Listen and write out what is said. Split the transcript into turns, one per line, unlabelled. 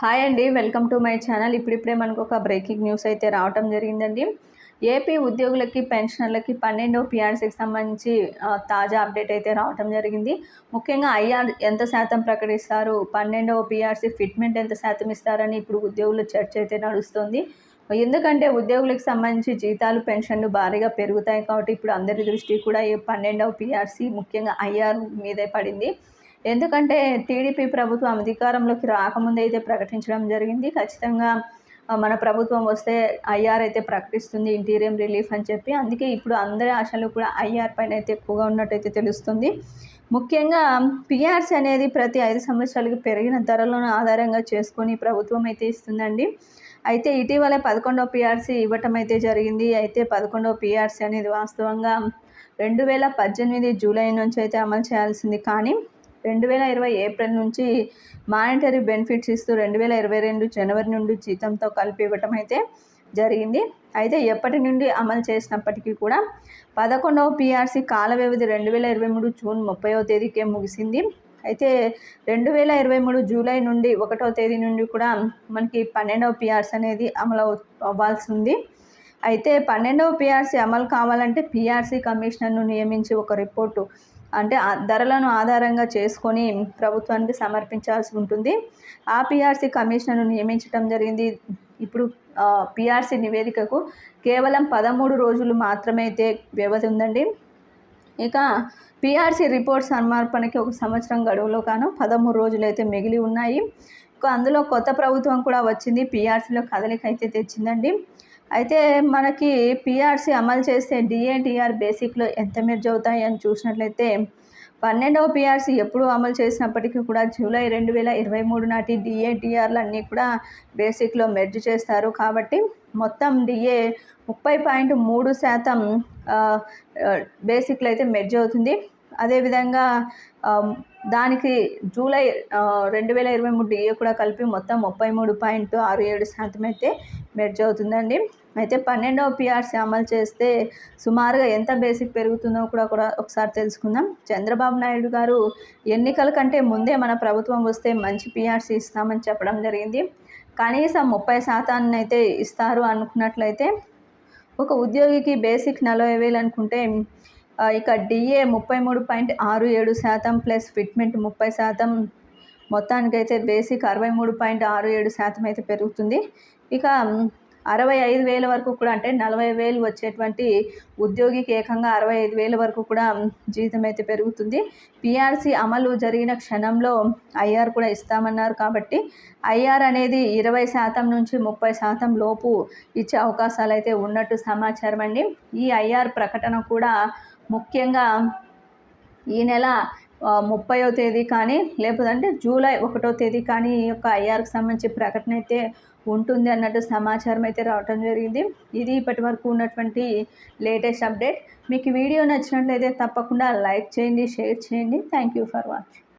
Hi అండి welcome to my channel. ఇప్పుడిప్పుడే మనకు ఒక బ్రేకింగ్ న్యూస్ అయితే రావటం జరిగిందండి. ఏపీ ఉద్యోగులకి పెన్షనర్లకి పన్నెండో పిఆర్సీకి సంబంధించి తాజా అప్డేట్ అయితే రావటం జరిగింది. ముఖ్యంగా ఐఆర్ ఎంత శాతం ప్రకటిస్తారు పన్నెండవ పిఆర్సీ ఫిట్మెంట్ ఎంత శాతం ఇస్తారని ఇప్పుడు ఉద్యోగుల చర్చ అయితే నడుస్తుంది. ఎందుకంటే ఉద్యోగులకు సంబంధించి జీతాలు పెన్షన్లు భారీగా పెరుగుతాయి కాబట్టి ఇప్పుడు అందరి దృష్టి కూడా ఈ పన్నెండవ పిఆర్సీ ముఖ్యంగా ఐఆర్ మీదే పడింది. ఎందుకంటే టీడీపీ ప్రభుత్వం అధికారంలోకి రాకముందే అయితే ప్రకటించడం జరిగింది. ఖచ్చితంగా మన ప్రభుత్వం వస్తే ఐఆర్ అయితే ప్రకటిస్తుంది ఇంటీరియం రిలీఫ్ అని చెప్పి. అందుకే ఇప్పుడు అందరి ఆశలు కూడా ఐఆర్ పైన అయితే ఎక్కువగా ఉన్నట్టయితే తెలుస్తుంది. ముఖ్యంగా పిఆర్సీ అనేది ప్రతి ఐదు సంవత్సరాలకి పెరిగిన ధరలను ఆధారంగా చేసుకొని ప్రభుత్వం అయితే ఇస్తుందండి. అయితే ఇటీవల పదకొండవ పిఆర్సీ ఇవ్వటం అయితే జరిగింది. అయితే పదకొండవ పిఆర్సీ అనేది వాస్తవంగా రెండు వేల పద్దెనిమిది జూలై నుంచి అయితే అమలు చేయాల్సింది. కానీ రెండు వేల ఇరవై ఏప్రిల్ నుంచి మానిటరీ బెనిఫిట్స్ ఇస్తూ రెండు వేల ఇరవై రెండు జనవరి నుండి జీతంతో కలిపి ఇవ్వటం అయితే జరిగింది. అయితే ఎప్పటి నుండి అమలు చేసినప్పటికీ కూడా పదకొండవ పీఆర్సీ కాల వ్యవధి రెండు వేల ఇరవై మూడు జూన్ ముప్పైవ తేదీకే ముగిసింది. అయితే రెండు వేల ఇరవై మూడు జూలై నుండి ఒకటో తేదీ నుండి కూడా మనకి పన్నెండవ పిఆర్సీ అనేది అమలు అవ్వాల్సి ఉంది. అయితే పన్నెండవ పీఆర్సీ అమలు కావాలంటే పిఆర్సీ కమిషనర్ను నియమించి ఒక రిపోర్టు అంటే ధరలను ఆధారంగా చేసుకొని ప్రభుత్వానికి సమర్పించాల్సి ఉంటుంది. ఆ పీఆర్సీ కమిషనర్ను నియమించడం జరిగింది. ఇప్పుడు పిఆర్సీ నివేదికకు కేవలం పదమూడు రోజులు మాత్రమే అయితే వ్యవధి ఉందండి. ఇక పిఆర్సీ రిపోర్ట్ సమర్పణకి ఒక సంవత్సరం గడువులో కాను పదమూడు రోజులు అయితే మిగిలి ఉన్నాయి. అందులో కొత్త ప్రభుత్వం కూడా వచ్చింది. పిఆర్సీలో కదలిక అయితే తెచ్చిందండి. అయితే మనకి పిఆర్సీ అమలు చేస్తే డిఏటిఆర్ బేసిక్లో ఎంత మెర్జ్ అవుతాయి అని చూసినట్లయితే పన్నెండవ పిఆర్సీ ఎప్పుడు అమలు చేసినప్పటికీ కూడా జూలై రెండు వేల ఇరవై మూడు నాటి డిఏడిఆర్లు అన్నీ కూడా బేసిక్లో మెర్జ్ చేస్తారు. కాబట్టి మొత్తం డిఏ ముప్పై పాయింట్ మూడు శాతం బేసిక్లో అయితే మెర్జ్ అవుతుంది. అదేవిధంగా దానికి జూలై రెండు వేల ఇరవై మూడు డిఏ కూడా కలిపి మొత్తం ముప్పై మూడు పాయింట్ ఆరు ఏడు శాతం అయితే మెర్జ్ అవుతుందండి. అయితే పన్నెండవ పిఆర్సీ అమలు చేస్తే సుమారుగా ఎంత బేసిక్ పెరుగుతుందో కూడా కూడా ఒకసారి తెలుసుకుందాం. చంద్రబాబు నాయుడు గారు ఎన్నికల కంటే ముందే మన ప్రభుత్వం వస్తే మంచి పిఆర్సీ ఇస్తామని చెప్పడం జరిగింది. కనీసం ముప్పై శాతాన్ని అయితే ఇస్తారు అనుకున్నట్లయితే ఒక ఉద్యోగికి బేసిక్ నలభై వేలు అనుకుంటే ఇక డిఏ ముప్పై మూడు పాయింట్ ఆరు ఏడు శాతం ప్లస్ ఫిట్మెంట్ ముప్పై శాతం. మొత్తానికైతే బేసిక్ అరవై మూడు పాయింట్ ఆరు ఏడు శాతం అయితే పెరుగుతుంది. ఇక అరవై ఐదు వేల వరకు కూడా అంటే నలభై వేలు వచ్చేటువంటి ఉద్యోగికి ఏకంగా అరవై ఐదు వేల వరకు కూడా జీతం అయితే పెరుగుతుంది. పిఆర్సీ అమలు జరిగిన క్షణంలో ఐఆర్ కూడా ఇస్తామన్నారు కాబట్టి ఐఆర్ అనేది ఇరవై శాతం నుంచి ముప్పై శాతం లోపు ఇచ్చే అవకాశాలు అయితే ఉన్నట్టు సమాచారం అండి. ఈ ఐఆర్ ప్రకటన కూడా ముఖ్యంగా ఈ నెల ముప్పయో తేదీ కానీ లేకపోతే జూలై ఒకటో తేదీ కానీ ఈ యొక్క ఐఆర్కి సంబంధించి ప్రకటన అయితే ఉంటుంది అన్నట్టు సమాచారం అయితే రావటం జరిగింది. ఇది ఇప్పటి వరకు ఉన్నటువంటి లేటెస్ట్ అప్డేట్. మీకు వీడియో నచ్చినట్లయితే తప్పకుండా లైక్ చేయండి షేర్ చేయండి. Thank you for watching.